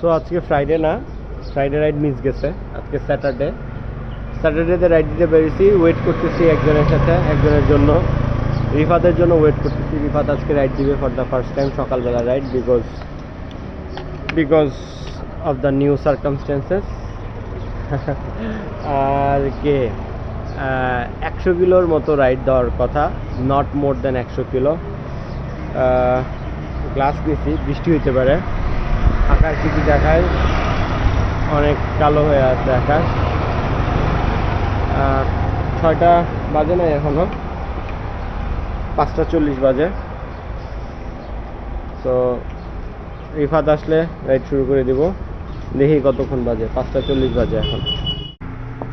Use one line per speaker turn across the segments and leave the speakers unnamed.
So আজকে Friday না। Friday ride miss গেছে। আজকে স্যাটারডে স্যাটারডেতে রাইড দিতে পেরেছি। ওয়েট করতেছি একজনের সাথে, একজনের জন্য। রিফাতের জন্য ওয়েট করতেছি। রিফাত আজকে রাইড দিবে ফর দ্য ফার্স্ট টাইম সকালবেলা ride because because of the new circumstances আর কে? একশো কিলোর মতো রাইড দেওয়ার কথা। নট মোর দেন একশো কিলো। গ্লাস নিয়েছি বৃষ্টি হইতে পারে। আকাশ যদি দেখায়। অনেক কালো হয়ে আছে আকাশ। ছয়টা বাজে নাই এখনও। পাঁচটা চল্লিশ বাজে। তো রিফাত আসলে রাইড শুরু করে দিব। দেখি কতক্ষণ বাজে। পাঁচটা চল্লিশ বাজে এখন।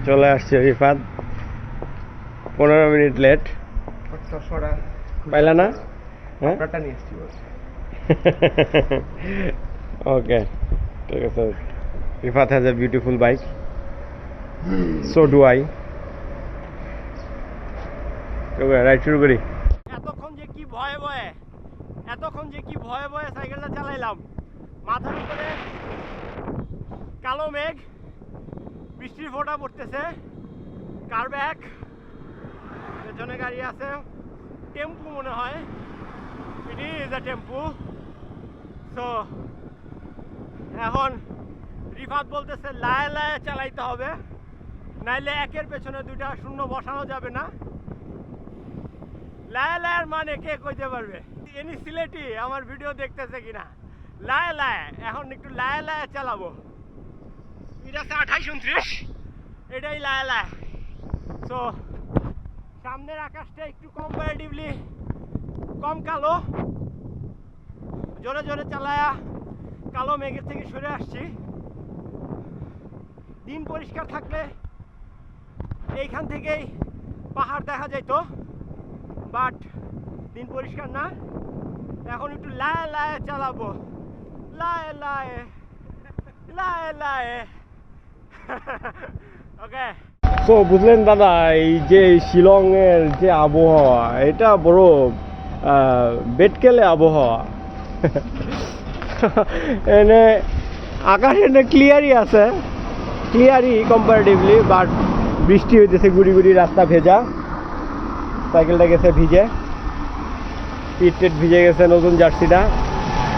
চলে আসছে রিফাত। পনেরো মিনিট লেট পাইলা না? হ্যাঁ?
নিয়ে
ওকে ঠিক আছে। Rifat has a beautiful bike so do I ride শুরু করি। এতক্ষণ যে কি ভয়ে ভয়ে, এতক্ষণ যে কি ভয়ে ভয়ে সাইকেলটা চালাইলাম, মাথার উপরে কালো মেঘ, বৃষ্টির ফোঁটা পড়তেছে কার ব্যাগ পেছনে গাড়ি আছে, টেম্পু মনে হয়। ইট ইজ আ টেম্পু তো এখন রিফাত বলতেছে, লায়ে লায়ে চালাইতে হবে। নাইলে একের পেছনে দুইটা শূন্য বসানো যাবে না। লায়ে লায়ের মানে কে কইতে পারবে? এনি সিলেটি, আমার ভিডিও দেখতেছে কিনা? লায়ে লায়ে, এখন একটু লায়ে লায়ে চালাবো। এটা আছে আঠাইশ উনত্রিশ, এটাই লায়ে লায়ে। তো সামনের আকাশটা একটু কম্পারেটিভলি কম কালো। জোরে জোরে চালায়া। কালো মেঘের থেকে সরে আসছি। দিন পরিষ্কার থাকলে এইখান থেকেই পাহাড় দেখা যাইতো, বাট দিন পরিষ্কার না। এখন একটু লায়ে লায়ে চালাবো। লায়ে লায়ে লায়ে লায়ে। ওকে তো বুঝলেন দাদা, এই যে শিলংয়ের যে আবহাওয়া, এটা বড় বেটকেলে আবহাওয়া। এনে আকাশ এনে ক্লিয়ারই আছে। ক্লিয়ারই কম্পারেটিভলি বাট বৃষ্টি হইতেছে গুড়ি গুড়ি, রাস্তা ভেজা। সাইকেলটা গেছে ভিজে। পিট টেট ভিজে গেছে নতুন জার্সিটা।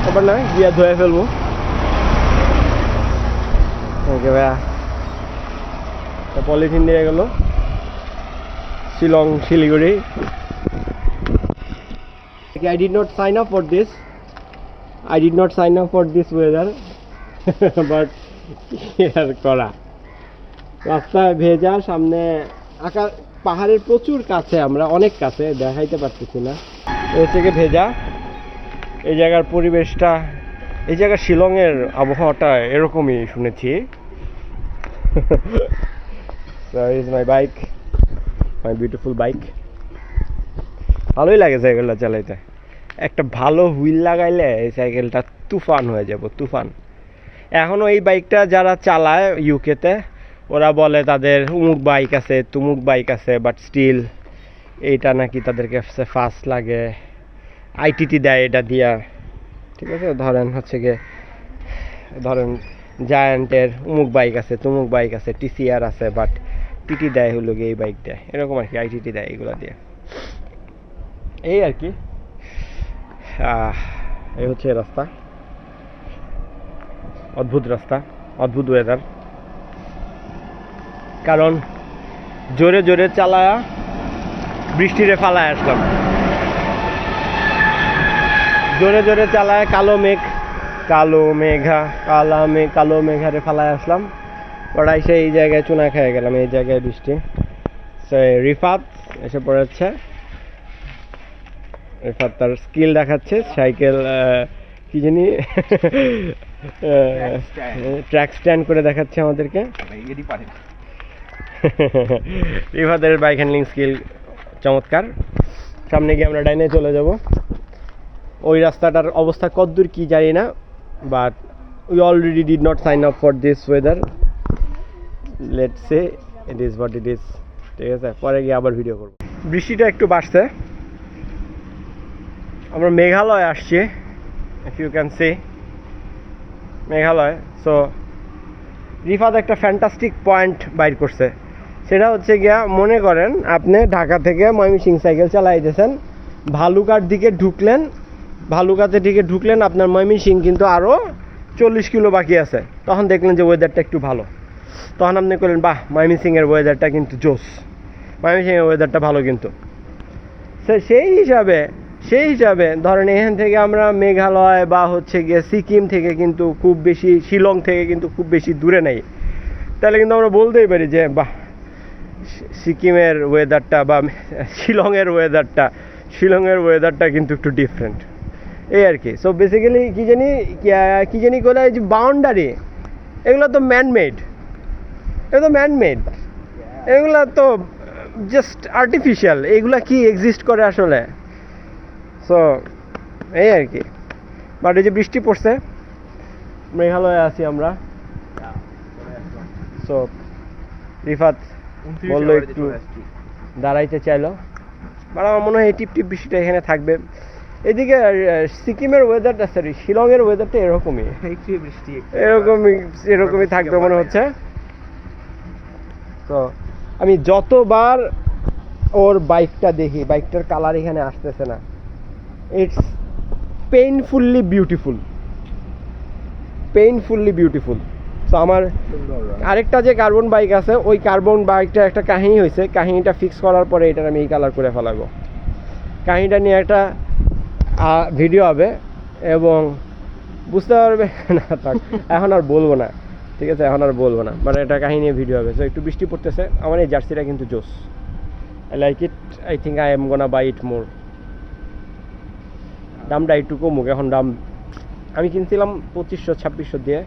তারপর না গিয়া ধুয়ে ফেলব। ওকে ভাইয়া। পলিথিন দিয়ে গেল। Shillong, Siliguri. I did not sign up for this. Did not sign up for this weather. but কি আর করা। রাস্তায় ভেজা, সামনে আকাশ পাহাড়ের প্রচুর কাছে আমরা, অনেক কাছে, দেখাইতে পারতেছি না। এ থেকে ভেজা। এই জায়গার পরিবেশটা, এই জায়গার শিলংয়ের আবহাওয়াটা এরকমই শুনেছি। Is my bike my beautiful bike ভালোই লাগে জায়গাগুলো চালাইতে একটা ভালো হুইল লাগাইলে এই সাইকেলটা তুফান হয়ে যাব, তুফান। এখনও এই বাইকটা যারা চালায় ইউকেতে ওরা বলে তাদের উমুক বাইক আছে, তুমুক বাইক আছে বাট স্টিল এইটা নাকি তাদের কাছে ফাস্ট লাগে। আইটিটি দেয় এটা দিয়া। ঠিক আছে, ধরেন হচ্ছে গিয়ে, ধরেন জায়ান্টের উমুক বাইক আছে, তুমুক বাইক আছে টিসিআর আছে বাট টিটি দেয় হলো গিয়ে এই বাইক দেয় এরকম আর কি আইটিটি দেয় এগুলো দিয়ে। এই আর কি। এই হচ্ছে রাস্তা। অদ্ভুত রাস্তা, অদ্ভুত ওয়েদার কারণ জোরে জোরে চালায়া বৃষ্টিরে ফালায় আসলাম। জোরে জোরে চালায় কালো মেঘ, কালো মেঘা, কালা মেঘ কালো মেঘারে ফালায় আসলাম। পড়াই সেই জায়গায় চুনা খেয়ে গেলাম, এই জায়গায় বৃষ্টি। সে রিফাত এসে পড়েছে। রিফাত তার স্কিল দেখাচ্ছে, সাইকেল কি জানি ট্র্যাক স্ট্যান্ড করে দেখাচ্ছে আমাদেরকে। রিফাতের বাইক হ্যান্ডলিং স্কিল চমৎকার। সামনে গিয়ে আমরা ডাইনে চলে যাব। ওই রাস্তাটার অবস্থা কদ্দূর কি জানি না but we already did not sign up for this weather let say it is what it is ঠিক আছে, পরে গিয়ে আবার ভিডিও করব। বৃষ্টিটা একটু বাড়ছে। আমরা মেঘালয় আসছি if you can say Meghalaya so Rifat একটা ফ্যান্টাস্টিক পয়েন্ট বাইর করছে। সেটা হচ্ছে গিয়া, মনে করেন আপনি ঢাকা থেকে ময়মনসিং সাইকেল চালাইতেছেন, ভালুকার দিকে ঢুকলেন, ভালুকাতে দিকে ঢুকলেন, আপনার ময়মনসিং কিন্তু আরও চল্লিশ কিলো বাকি আছে। তখন দেখলেন যে ওয়েদারটা একটু ভালো। তখন আপনি করলেন বাহ ময়মনসিংয়ের ওয়েদারটা কিন্তু জোস ময়মনসিংয়ের ওয়েদারটা ভালো কিন্তু। সেই হিসাবে সেই হিসাবে ধরেন এখান থেকে আমরা মেঘালয় বা হচ্ছে গিয়ে সিকিম থেকে কিন্তু খুব বেশি শিলং থেকে কিন্তু খুব বেশি দূরে নেই। তাহলে কিন্তু আমরা বলতেই পারি যে বাহ সিকিমের ওয়েদারটা বা শিলংয়ের ওয়েদারটা শিলংয়ের ওয়েদারটা কিন্তু একটু ডিফারেন্ট এই আর কি। সো বেসিক্যালি কী জানি কী জানি করে যে বাউন্ডারি এগুলো তো ম্যানমেড এগুলো তো ম্যানমেড এগুলো তো জাস্ট আর্টিফিশিয়াল এগুলা কি এক্সিস্ট করে আসলে? সো এই আর কি। বাট এই যে বৃষ্টি পড়ছে মেঘালয়ে আছি আমরা। সো রিফাত বলল একটু দাঁড়াইতে চাইলো। বাট আমার মনে হয় এই টিপ টিপ বৃষ্টিটা এখানে থাকবে। এদিকে সিকিমের ওয়েদারটা সরি শিলংয়ের ওয়েদারটা এরকমই। এরকমই এরকমই থাকবে মনে হচ্ছে। তো আমি যতবার ওর বাইকটা দেখি বাইকটার কালার এখানে আসতেছে না। It's painfully beautiful painfully beautiful তো আমার আরেকটা যে কার্বন বাইক আছে, ওই কার্বন বাইকটা একটা কাহিনী হয়েছে। কাহিনীটা ফিক্স করার পরে এটার আমি এই কালার করে ফেলাবো। কাহিনীটা নিয়ে একটা ভিডিও হবে এবং বুঝতে পারবে না এখন আর বলব না। ঠিক আছে, এখন আর বলব না। মানে এটা কাহিনী ভিডিও হবে। তো একটু বৃষ্টি পড়তেছে। আমার এই জার্সিটা কিন্তু জোস। I like it I think I am gonna buy it more দামটা একটু কমুক এখন দাম আমি কিনছিলাম পঁচিশশো ছাব্বিশশো দিয়ে।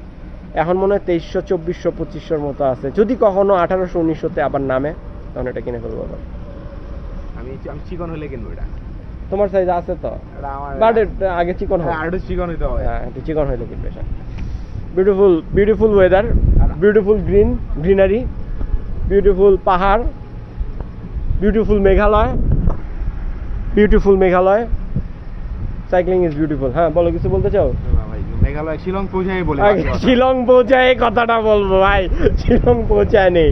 এখন মনে হয় তেইশশো চব্বিশশো পঁচিশশোর মতো আছে। যদি কখনো আঠারোশো উনিশশোতে আবার নামে তখন এটা কিনে ফেলব আবার।
আমি আমি চিকন হলে কিনবো এটা।
তোমার সাইজ আছে তো? বাট আগে চিকন হয়
আর চিকন হইতে হবে।
হ্যাঁ একটু চিকন হইলে কিনবে beautiful beautiful weather beautiful green greenery beautiful পাহাড় beautiful Meghalaya beautiful Meghalaya. Cycling is beautiful হ্যাঁ বলো কিছু বলতে চাও?
মেঘালয় শিলং পৌঁছাই বলে
শিলং পৌঁছায় এই কথাটা বলব ভাই। শিলং পৌঁছায় নেই।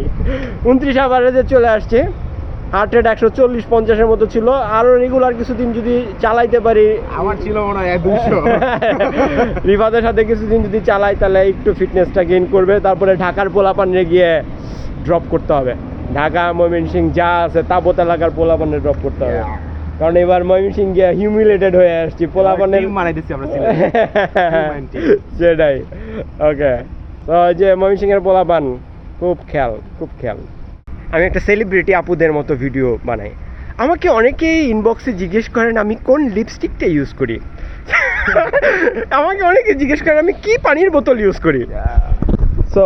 উনত্রিশ আভারেজে চলে আসছে। হার্ট রেট একশো চল্লিশ পঞ্চাশের মতো ছিল। আরও রেগুলার কিছুদিন যদি চালাইতে পারি।
আমার ছিল মনে হয় দুশো
রিফাদের সাথে কিছুদিন যদি চালাই তাহলে একটু ফিটনেসটা গেইন করবে। তারপরে ঢাকার পোলাপানে গিয়ে ড্রপ করতে হবে। ঢাকা ময়মনসিং যা আছে তাপত এলাকার পোলাপানে ড্রপ করতে হবে। কারণ এবার ময়মনসিং গিয়ে হিউমিলেটেড হয়ে আসছি পোলাপানের
টিম বানাই দিচ্ছি আমরা.
সেটাই ওকে তো যে ময়মনসিংহের পোলাপান খুব খেয়াল খুব খেয়াল। আমি একটা সেলিব্রিটি আপুদের মতো ভিডিও বানাই। আমাকে অনেকেই ইনবক্সে জিজ্ঞেস করেন আমি কোন লিপস্টিকটা ইউজ করি? আমাকে অনেকে জিজ্ঞেস করেন আমি কি পানির বোতল ইউজ করি? সো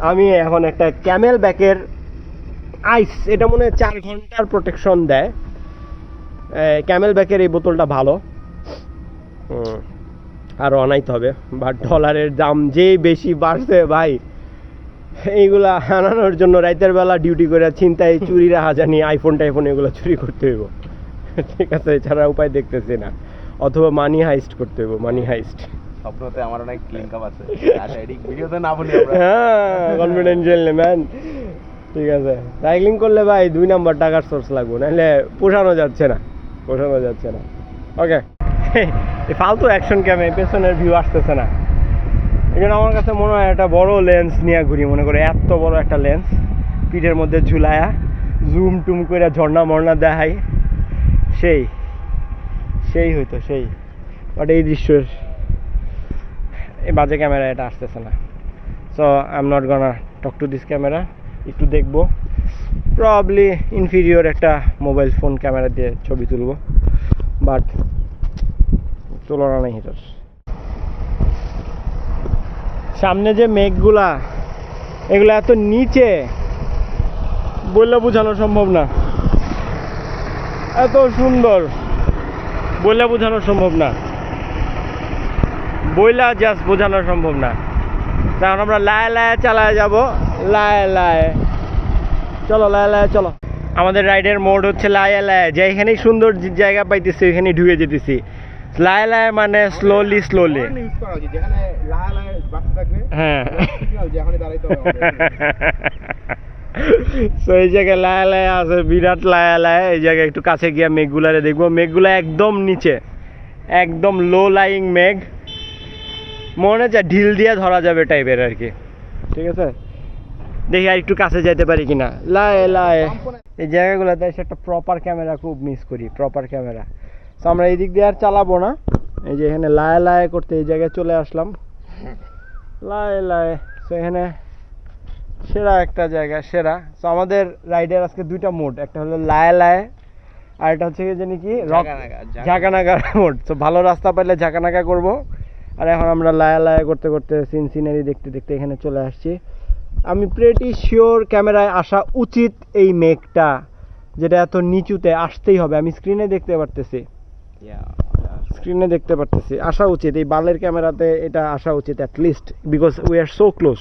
আমি এখন একটা ক্যামেল ব্যাকের আইস এটা মনে হয় চার ঘণ্টার প্রোটেকশন দেয়। ক্যামেল ব্যাকের এই বোতলটা ভালো। আরও আনাইতে হবে। বাট ডলারের দাম যে বেশি বাড়ছে ভাই এইগুলা আনানোর জন্য রাতের বেলা ডিউটি করে ছিনতাই চুরি রাহাজানি আইফোন টাইফোন এগুলো চুরি করতে হইব। ঠিক আছে এছাড়া উপায় দেখতেছি না। অথবা মানি হাইস্ট করতে হইব মানি হাইস্ট
স্বপ্নতে আমার অনেক লিঙ্ক আছে। আচ্ছা ভিডিওতে না বলি
হ্যাঁ কনফিডেন্সিয়াল ম্যান ঠিক আছে। সাইক্লিং করলে ভাই দুই নাম্বার টাকার সোর্স লাগবে নাহলে পোষানো যাচ্ছে না। পোষানো যাচ্ছে না। ওকে ফালতু অ্যাকশন ক্যামে পেছনের ভিউ আসতেছে না। এই জন্য আমার কাছে মনে হয় একটা বড় লেন্স নিয়ে ঘুরি। মনে করে এত বড় একটা লেন্স পিঠের মধ্যে ঝুলায়া জুম টুম করে ঝর্ণা মর্ণা দেখাই। সেই। সেই হইতো সেই। বাট এই দৃশ্যের এই বাজে ক্যামেরা এটা আসতেছে না। So I am not gonna talk to this camera একটু দেখব। প্রবলি ইনফিরিয়র একটা মোবাইল ফোন ক্যামেরা দিয়ে ছবি তুলবো বাট তুলনা নেই এটার। সামনে যে মেঘগুলা, এগুলো এত নিচে, বললে বোঝানো সম্ভব না। এত সুন্দর, বললে বোঝানো সম্ভব না। বইলা জাস্ট বোঝানো সম্ভব না। কারণ আমরা লায়ে লায়ে চালায় যাব, লায়ে লায়ে চলো লায় লায়ে চলো। আমাদের রাইডের মোড হচ্ছে লায়ে লায়ে যেখানেই সুন্দর জায়গা পাইতেছি ওইখানেই ঢুকে যেতেছি। লায় লায়ে মানে স্লোলি স্লোলি হ্যাঁ। এই জায়গায় লায়া লায়া আছে বিরাট লায়া লায়া এই জায়গায় একটু কাছে গিয়ে মেঘগুলারে দেখব। মেঘগুলা একদম নিচে। একদম লো লাইং মেঘ। মনে হচ্ছে ঢিল দিয়ে ধরা যাবে টাইপের আর কি। ঠিক আছে? দেখি আর একটু কাছে যেতে পারি কিনা। লায়ে লায়ে। এই জায়গাগুলোতে এসে একটা প্রপার ক্যামেরা খুব মিস করি প্রপার ক্যামেরা তো আমরা এই দিক দিয়ে আর চালাবো না। এই যে এখানে লায়ে লায়ে করতে এই জায়গায় চলে আসলাম। লায়ে লায়ে। তো এখানে সেরা একটা জায়গা সেরা। তো আমাদের রাইডের আজকে দুইটা মোড একটা হলো লায়ে লায়ে আর এটা হচ্ছে জানি কি।
ঝাঁকানাগা
মোড তো ভালো রাস্তা পাইলে ঝাঁকানাগা করব। আর এখন আমরা লায়া লায়া করতে করতে সিন সিনারি দেখতে দেখতে এখানে চলে আসছি। আমি প্রেটি শিওর ক্যামেরায় আসা উচিত এই মেঘটা যেটা এত নিচুতে আসতেই হবে। আমি স্ক্রিনে দেখতে পারতেছি। স্ক্রিনে দেখতে পারতেছি। আসা উচিত। এই বালের ক্যামেরাতে এটা আসা উচিত at least because we are so close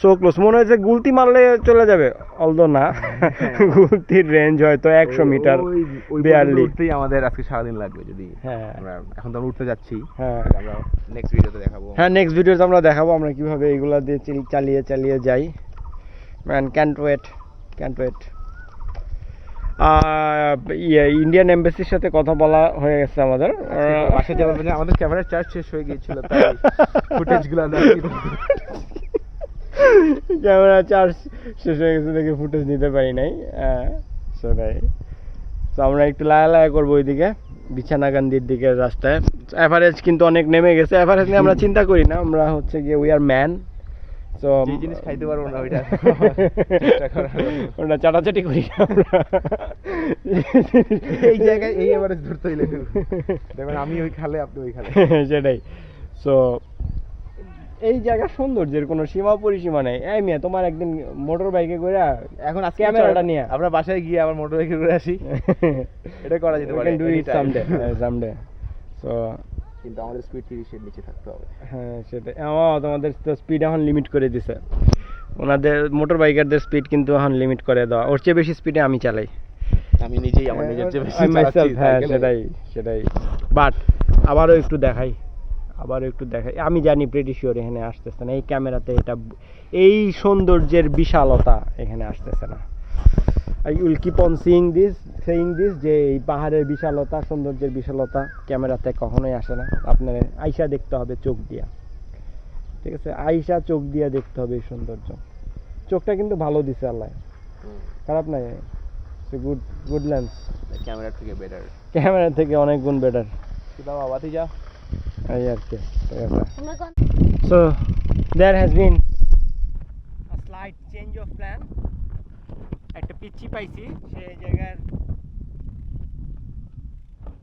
so close মনে হয়েছে গুলতি মারলে চলে যাবে অলদো না। গুলতির রেঞ্জ হয়তো একশো মিটার
উঠতেই আমাদের আজকে সারাদিন লাগবে যদি
হ্যাঁ।
আমরা এখন তো আমরা উঠতে যাচ্ছি।
হ্যাঁ।
আমরা নেক্সট ভিডিওতে দেখাবো।
হ্যাঁ নেক্সট ভিডিওতে আমরা দেখাবো আমরা কীভাবে এইগুলা দিয়ে চালিয়ে চালিয়ে যাই। Man can't wait can't wait ইয়ে ইন্ডিয়ান এমবাসির সাথে কথা বলা হয়ে গেছে আমাদের।
বাসায় যাওয়ার আমাদের ক্যামেরার চার্জ শেষ হয়ে গিয়েছিল তাই ফুটেজগুলো
ক্যামেরা চার্জ শেষ হয়ে গেছে দেখে ফুটেজ নিতে পারি নাই হ্যাঁ, সেটাই। তো আমরা একটু লায়া লায়া করব ওইদিকে বিছানাকান্দির দিকে রাস্তায়। অ্যাভারেজ কিন্তু অনেক নেমে গেছে। অ্যাভারেজ নিয়ে আমরা চিন্তা করি না আমরা হচ্ছে গিয়ে উই আর ম্যান তো
জিনিস খাইতে পারব না ওইটা
ওটা চাটাচাটি করি আমরা।
এই জায়গায় এই এভারেজ ধরতে হইলে দেখবেন আমি ওই খালে আপনি ওই খালে।
সেটাই। সো এই জায়গা সৌন্দর্যের কোনো সীমা পরিসীমা নেই। এই মিয়া তোমার একদিন মোটর বাইকে করে
এখন আজকে
ক্যামেরাটা নিয়ে
আমরা বাসায় গিয়ে আবার মোটর বাইকে ঘুরে আসি। এটা করা যেতে পারে
do
it
someday someday so
কিন্তু আমাদের স্পিড তিরিশের নিচে থাকতে হবে।
হ্যাঁ সেটাই। আমার তোমাদের তো স্পিড এখন লিমিট করে দিছে। ওনাদের মোটর বাইকারদের স্পিড কিন্তু এখন লিমিট করে দেওয়া। ওর চেয়ে বেশি স্পিডে আমি চালাই।
আমি নিজেই আমার নিজের চেয়ে বেশি
হ্যাঁ সেটাই সেটাই। বাট আবারও একটু দেখাই। আবারও একটু দেখাই আমি জানি প্রেটি শিওর এখানে আসতেছে না এই ক্যামেরাতে এটা এই সৌন্দর্যের বিশালতা এখানে আসতেছে না। I will keep on seeing this saying this যে এই পাহাড়ের বিশালতা সৌন্দর্যের বিশালতা ক্যামেরাতে কখনোই আসে না। আপনার আইসা দেখতে হবে চোখ দিয়া। ঠিক আছে? আইসা চোখ দিয়া দেখতে হবে এই সৌন্দর্য। চোখটা কিন্তু ভালো দিছে আল্লাহ। খারাপ নাই? গুড গুড লেন্স
ক্যামেরা থেকে বেটার
ক্যামেরা থেকে অনেক গুণ বেটার
বাতি যা।
এই আর কি ঠিক আছে so there has been a change of plan একটা পিচ্ছি পাইছি সেই জায়গার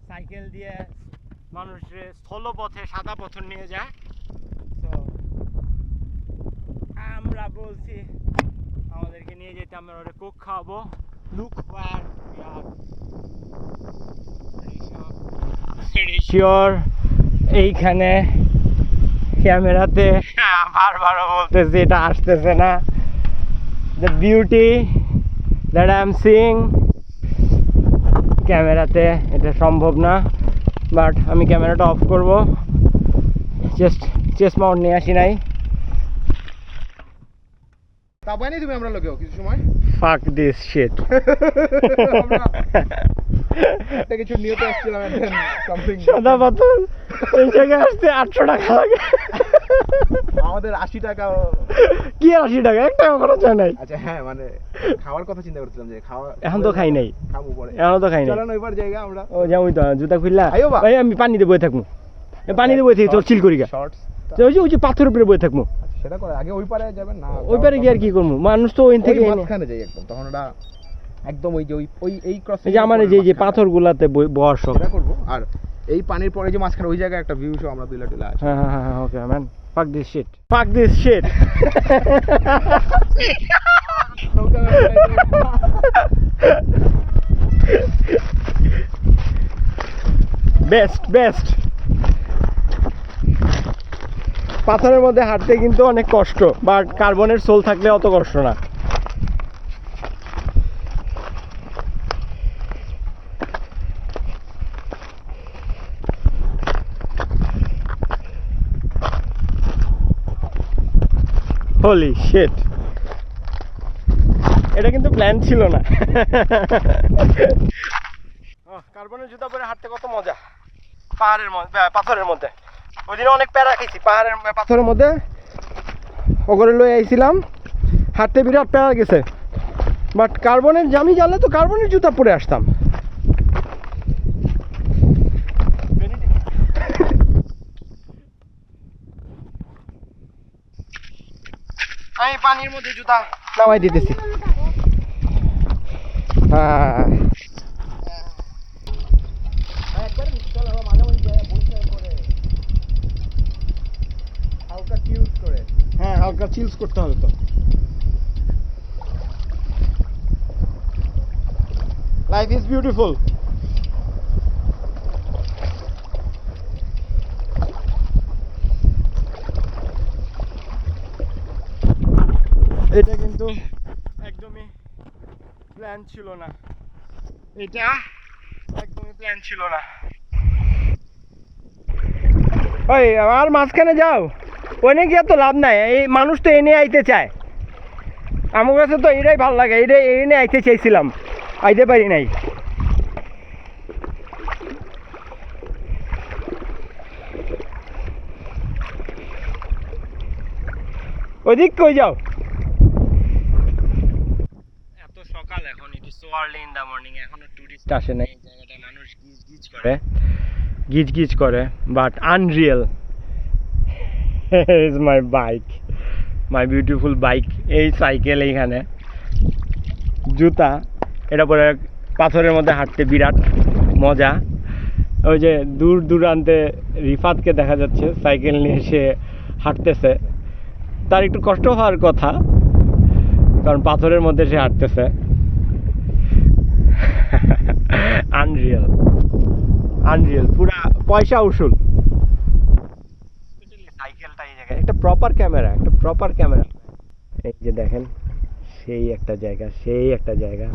সাইকেল দিয়ে মানুষের স্থল পথে সাদা পথর নিয়ে যায়। তো আমরা বলছি আমাদেরকে নিয়ে যেতে আমরা ওরে কোক খাওয়াবো। লুক ওয়ার শিওর এইখানে ক্যামেরাতে বারবারও বলতেছি এটা আসতেছে না। The beauty that I am seeing ক্যামেরাতে এটা সম্ভব না বাট আমি ক্যামেরাটা অফ করব। চেস্ট চেস্ট মাউন্ট নিয়ে আসি নাই।
তা বাইনি তুমি আমরা লোকেও কিছু সময়?
ফাক দিস শিট
একটা কিছু নিয়তে আসছিলাম
সাদা পাথর এই জায়গায় আসতে আটশো টাকা লাগে।
আমাদের আশি টাকা
কি আশি টাকা? এক টাকা খরচ হয় নাই।
আচ্ছা হ্যাঁ মানে খাওয়ার কথা চিন্তা করছিলাম যে খাওয়া
এখন তো খাই নাই।
খাব পরে।
এখনও তো খাই নাই।
জায়গা আমরা।
ও যাবই তো জুতা খুললা। ভাই আমি পানিতে বয়ে থাকব। এ, পানিতে বয়ে থাকি তোর চিল করি গা। ওই যে ওই যে পাথরের উপরে বয়ে থাকব।
সেটা করে আগে ওই পারে যাবেন না
ওই পারে গিয়ে আর কি করব? মানুষ তো ওই থেকে
মাঝখানে যাই একদম তখন ওটা একদম ওই যে ওই এই ক্রস
এই যে আমার যে যে পাথর গুলাতে বয়ার শখ
সেটা করব আর এই পানির পরে যে মাঝখানে ওই জায়গায় একটা ভিউ শো আমরা দুইলা টুলা আছে
হ্যাঁ হ্যাঁ হ্যাঁ okay man fuck this shit fuck this shit best best পাথরের মধ্যে হাঁটতে কিন্তু অনেক কষ্ট বাট কার্বনের সোল থাকলে অত কষ্ট না। হোলি শেট এটা কিন্তু প্ল্যান ছিল না। কার্বনের জুতা পরে হাঁটতে কত মজা। পাহাড়ের মধ্যে পাথরের মধ্যে। ওই অনেক প্যারা খাইছি, পাহাড়ের পাথরের মধ্যে ওগরে লই আইছিলাম। হাঁটতে বিরাট প্যারা গেছে। বাট কার্বনের জামি জানলে তো কার্বনের জুতা পরে আসতাম। আমি পানির মধ্যে জুতা নামাই দিতেছি। হ্যাঁ হ্যাঁ হালকা চিলস করতে হবে তো। লাইফ ইজ বিউটিফুল এটা কিন্তু একদমই প্ল্যান ছিল না। এটা একদমই প্ল্যান ছিল না। ওই আর মাঝখানে যাও। ওখানে গিয়ে তো লাভ নাই। এই মানুষ তো এনে আইতে চায়। আমার কাছে তো এটাই ভালো লাগে। এটাই এনে আইতে চাইছিলাম। আইতে পারি নাই। ওদিক কই যাও এত সকাল এখন it is so early in the morning এখনও টুরিস্ট আসে নাই। এই জায়গাটায় মানুষ গিজ গিজ করে। গিজ গিজ করে but unreal is my bike my beautiful bike এই সাইকেল এইখানে। জুতা এটা পরে পাথরের মধ্যে হাঁটতে বিরাট মজা। ওই যে দূর দূরান্তে রিফাতকে দেখা যাচ্ছে সাইকেল নিয়ে সে হাঁটতেছে। তার একটু কষ্ট হওয়ার কথা কারণ পাথরের মধ্যে সে হাঁটতেছে। আনরিয়েল আনরিয়াল পুরা পয়সা উসুল। সাইকেলটা এই জায়গায় একটা প্রপার ক্যামেরা একটা প্রপার ক্যামেরা এই যে দেখেন সেই একটা জায়গা সেই একটা জায়গা।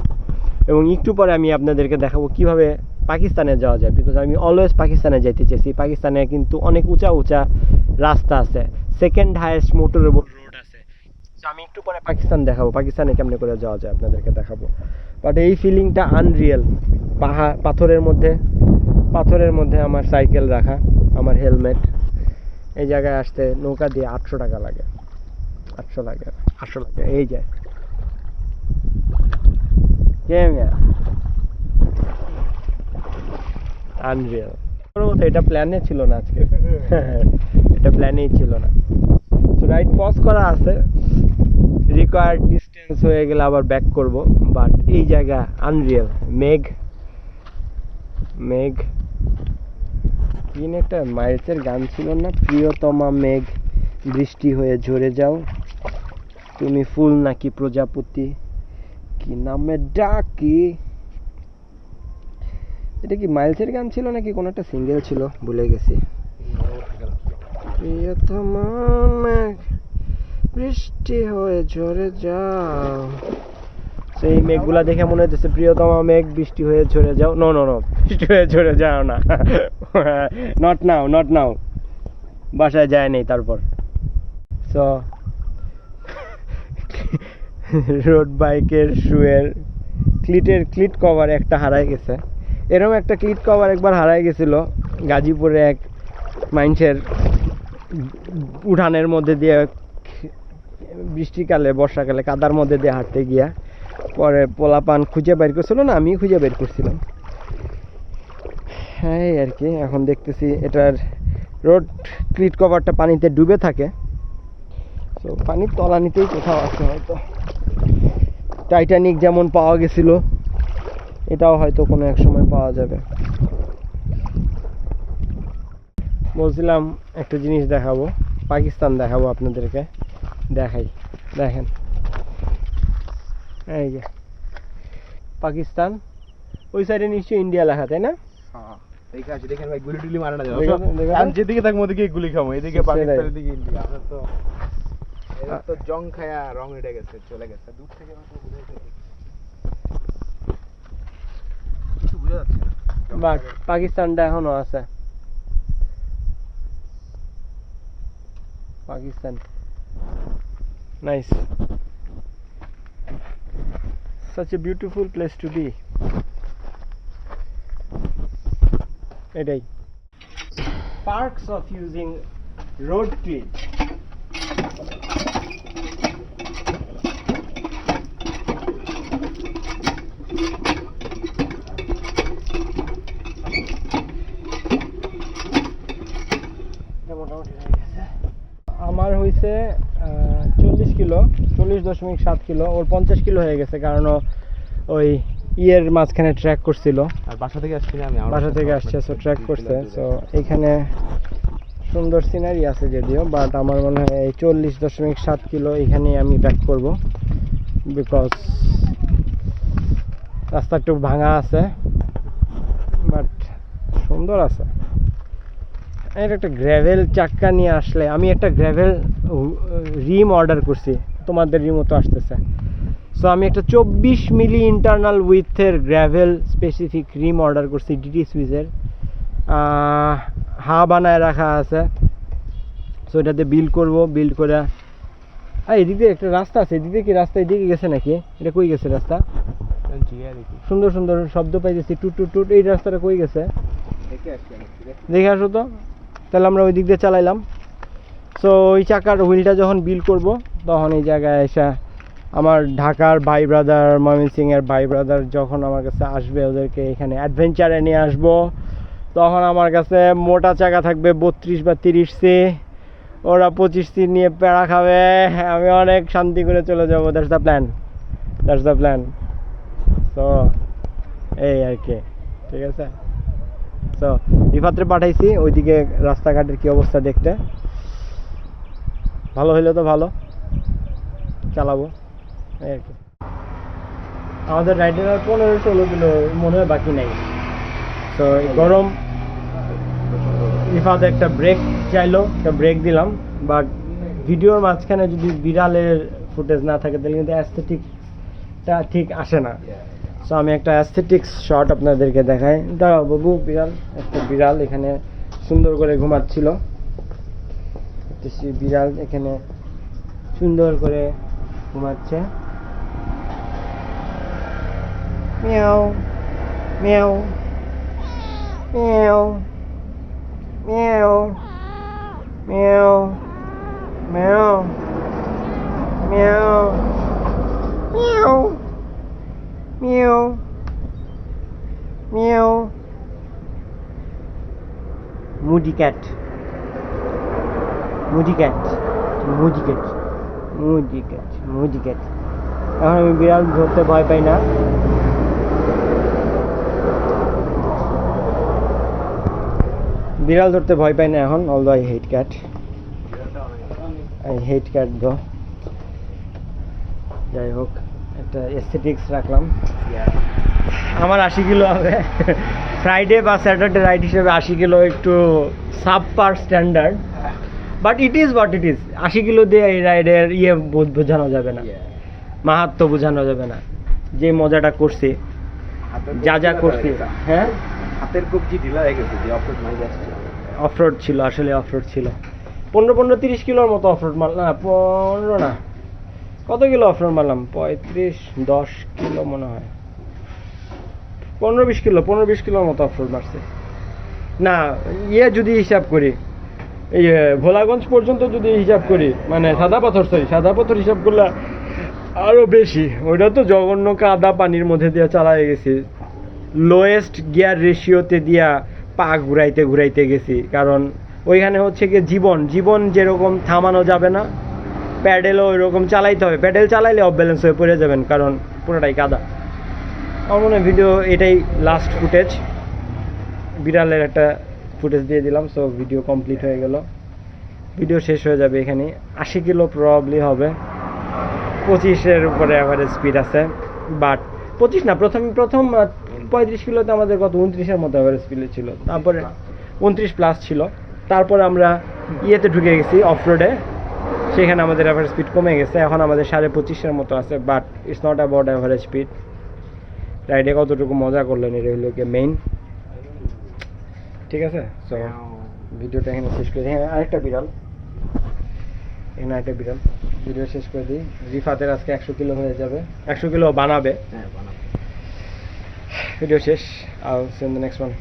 এবং একটু পরে আমি আপনাদেরকে দেখাবো কীভাবে পাকিস্তানে যাওয়া যায় বিকজ আমি অলওয়েজ পাকিস্তানে যাইতে চাইছি। পাকিস্তানে কিন্তু অনেক উঁচা উঁচা রাস্তা আছে। সেকেন্ড হাইয়েস্ট মোটরেবল রোড আছে। তো আমি একটু পরে পাকিস্তান দেখাবো। পাকিস্তানে কেমনে করে যাওয়া যায় আপনাদেরকে দেখাবো। বাট এই ফিলিংটা আনরিয়েল পাহাড় পাথরের মধ্যে পাথরের মধ্যে আমার সাইকেল রাখা আমার হেলমেট এই জায়গায় আসতে নৌকা দিয়ে আটশো টাকা লাগে। আটশো লাগে। আটশো লাগে। এই যে। আনরিয়েল এটা প্ল্যানে ছিল না আজকে। এটা প্ল্যানেই ছিল না। তো রাইড পজ করা আছে। রিকোয়ার্ড ডিস্টেন্স হয়ে গেলে আবার ব্যাক করব। বাট এই জায়গা আনরিয়েল মেঘ। মেঘ। কি একটা মাইলসের গান ছিল না? প্রিয়তমা মেঘ, বৃষ্টি হয়ে ঝরে যাও। তুমি ফুল নাকি প্রজাপতি? কি নামে ডাকি? এটা কি মাইলসের গান ছিল নাকি কোনো একটা সিঙ্গেল ছিল? ভুলে গেছি। প্রিয়তমা মেঘ। বৃষ্টি হয়ে ঝরে যাও। সেই মেঘগুলা দেখে মনে হচ্ছে প্রিয়তমা মেঘ বৃষ্টি হয়ে ঝরে যাও। নো নো নো বৃষ্টি হয়ে ঝরে যাও না। নট নাও নট নাও বাসায় যায় নেই তারপর। সো রোড বাইকের শুয়ের ক্লিটের ক্লিট কভার একটা হারাই গেছে। এরকম একটা ক্লিট কভার একবার হারাই গেছিল। গাজীপুরে এক মাইন্সের উঠানের মধ্যে দিয়ে বৃষ্টিকালে, বর্ষাকালে কাদার মধ্যে দিয়ে হাঁটতে গিয়া পরে পোলাপান খুঁজে বের করছিল না আমি খুঁজে বের করছিলাম। হ্যাঁ আর কি, এখন দেখতেছি এটার রোড ক্লিট কভারটা পানিতে ডুবে থাকে। তো পানির তলানিতেই কোথাও আছে হয়তো। টাইটানিক যেমন পাওয়া গেছিল, এটাও হয়তো কোনো এক সময় পাওয়া যাবে। বলছিলাম একটা জিনিস দেখাবো, পাকিস্তান দেখাবো আপনাদেরকে। দেখাই দেখেন। এই যে পাকিস্তান ওই সাইডে নিশ্চয়ই ইন্ডিয়া লেখা তাই না?
হ্যাঁ দেখে আসি দেখেন ভাই গুলি টুলি মারে না যাও
দেখেন, দেখেন।
আমি যেদিকে থাকব ওদিকে গুলি খাব এদিকে পাকিস্তানের দিকে ইন্ডিয়া আমরা তো তো জং খায়া রং উঠে গেছে চলে গেছে। দূর থেকে আমার তো বোঝা যাচ্ছে। কিছু বোঝা যাচ্ছে না। জং
বাট
খায়া-
পাকিস্তানটা এখনও আছে। Pakistan. nice such a beautiful place to be এটাই parks of using road clean মোটামুটি হয়ে গেছে আমার হয়েছে চল্লিশ কিলো চল্লিশ দশমিক সাত কিলো ওর পঞ্চাশ কিলো হয়ে গেছে কারণ ওই ইয়ের মাঝখানে ট্র্যাক করছিল।
আর বাসা থেকে আসছি আমি
বাসা থেকে আসছে সো ট্র্যাক করছে সো এখানে সুন্দর সিনারি আছে যদিও বাট আমার মনে হয় এই চল্লিশ দশমিক সাত কিলো এখানেই আমি ব্যাক করব বিকজ রাস্তা একটু ভাঙা আছে বাট সুন্দর আছে। এর একটা গ্র্যাভেল চাক্কা নিয়ে আসলে আমি একটা গ্র্যাভেল রিম অর্ডার করছি। তোমাদের রিমও তো আসতেছে। সো আমি একটা চব্বিশ মিলি ইন্টারনাল উইথের গ্র্যাভেল স্পেসিফিক রিম অর্ডার করছি ডিটি সুইজের হা বানায় রাখা আছে। সো এটাতে বিল্ড করব বিল্ড করে। আর এদিকে একটা রাস্তা আছে। এদিকে কি রাস্তা? এদিকে গেছে নাকি? এটা কই গেছে রাস্তা? সুন্দর সুন্দর শব্দ পাইতেছি। টুট টুট টুট, এই রাস্তাটা কই গেছে?
দেখে
আসো তো। তাহলে আমরা ওই দিক দিয়ে চালাইলাম। সো ওই চাকার হুইলটা যখন বিল করব, তখন এই জায়গায় এসে আমার ঢাকার ভাই ব্রাদার ময়মনসিংহের ভাই ব্রাদার যখন আমার কাছে আসবে, ওদেরকে এখানে অ্যাডভেঞ্চারে নিয়ে আসব। তখন আমার কাছে মোটা চাকা থাকবে বত্রিশ বা তিরিশ সি। ওরা পঁচিশ সি নিয়ে পেড়া খাবে। আমি অনেক শান্তি করে চলে যাব। That's the plan that's the plan তো এই আর কি। ঠিক আছে? তো রিফাত্রে পাঠাইছি, ওইদিকে রাস্তাঘাটের কি অবস্থা দেখতে? ভালো হইলে তো ভালো। চালাবো। এই আর কি। আমাদের রাইডের আর পনেরো ষোলো কিলো মনে হয় বাকি নাই। তো গরম রিফাত একটা ব্রেক চাইলো, একটা ব্রেক দিলাম। বাট ভিডিওর মাঝখানে যদি বিড়ালের ফুটেজ না থাকে, তাহলে কিন্তু অ্যাস্থেটিকটা ঠিক আসে না। সো আমি একটা অ্যাস্থেটিক্স শট আপনাদেরকে দেখাই। দাঁড়াও বাবু, বিড়াল, একটা বিড়াল এখানে সুন্দর করে ঘুমাচ্ছিল। বিড়াল এখানে সুন্দর করে ঘুমাচ্ছে। মিয়াও Miao Miao Miao Miao Miao মিয়াও। Cat. Moody cat. Moody cat. Moody cat. Moody cat. এখন আমি বিড়াল ধরতে ভয় পাই না বিড়াল ধরতে ভয় পাই না এখন although I hate cat I hate cat গো যাই হোক একটা এস্থেটিক্স রাখলাম আমার আশি কিলো হবে ফ্রাইডে বা স্যাটারডে রাইড হিসেবে আশি কিলো একটু sub par standard but it is what it is আশি কিলো দিয়ে এই রাইডের ইয়ে বোঝানো যাবে না। মাহাত্ম বোঝানো যাবে না। যে মজাটা করছি যা যা করছি। হ্যাঁ?
হাতের কবজি ঢিলা হয়ে গেছে যে অফরোড মারি আসছে
অফরোড ছিল আসলে অফরোড ছিল। পনেরো পনেরো তিরিশ কিলোর মতো অফরোড মারলাম না পনেরো না। কত কিলো অফরোড মারলাম? পঁয়ত্রিশ দশ কিলো মনে হয়। পনেরো বিশ কিলো, পনেরো বিশ কিলোর মতো অফরোড মারছে না ইয়ে যদি হিসাব করি, এই ভোলাগঞ্জ পর্যন্ত যদি হিসাব করি মানে সাদা পাথর সরি সাদা পাথর হিসাব করলে আরও বেশি। ওইটা তো জঘন্য কাদা পানির মধ্যে দিয়ে চালায় গেছি। লোয়েস্ট গিয়ার রেশিওতে দিয়া পা ঘুরাইতে ঘুরাইতে গেছি। কারণ ওইখানে হচ্ছে কি জীবন জীবন যেরকম থামানো যাবে না, প্যাডেলও ওইরকম চালাইতে হবে। প্যাডেল চালাইলে অফ ব্যালেন্স হয়ে পড়ে যাবেন, কারণ পুরোটাই কাদা। আমার মনে হয় ভিডিও এটাই লাস্ট ফুটেজ বিড়ালের একটা ফুটেজ দিয়ে দিলাম সো ভিডিও কমপ্লিট হয়ে গেল। ভিডিও শেষ হয়ে যাবে এখানে। আশি কিলো প্রবাবলি হবে। পঁচিশের উপরে অ্যাভারেজ স্পিড আছে বাট পঁচিশ না, প্রথম প্রথম পঁয়ত্রিশ কিলোতে আমাদের কত? উনত্রিশের মতো অ্যাভারেজ স্পিড ছিল। তারপরে উনত্রিশ প্লাস ছিল। তারপরে আমরা ইয়েতে ঢুকে গেছি অফ রোডে সেখানে আমাদের অ্যাভারেজ স্পিড কমে গেছে। এখন আমাদের সাড়ে পঁচিশের মতো আছে but it's not about average speed রাইডে কতটুকু মজা করলেন এটা হলো কি মেইন ঠিক আছে? সো ভিডিওটা এখানে শেষ করি হ্যাঁ আরেকটা বিড়াল। এখানে আরেকটা বিড়াল। ভিডিও শেষ করে দিই। রিফাতের আজকে একশো কিলো হয়ে যাবে। একশো কিলো বানাবে।
হ্যাঁ বানাবে।
ভিডিও শেষ। আর সেন দ্য নেক্সট ওয়ান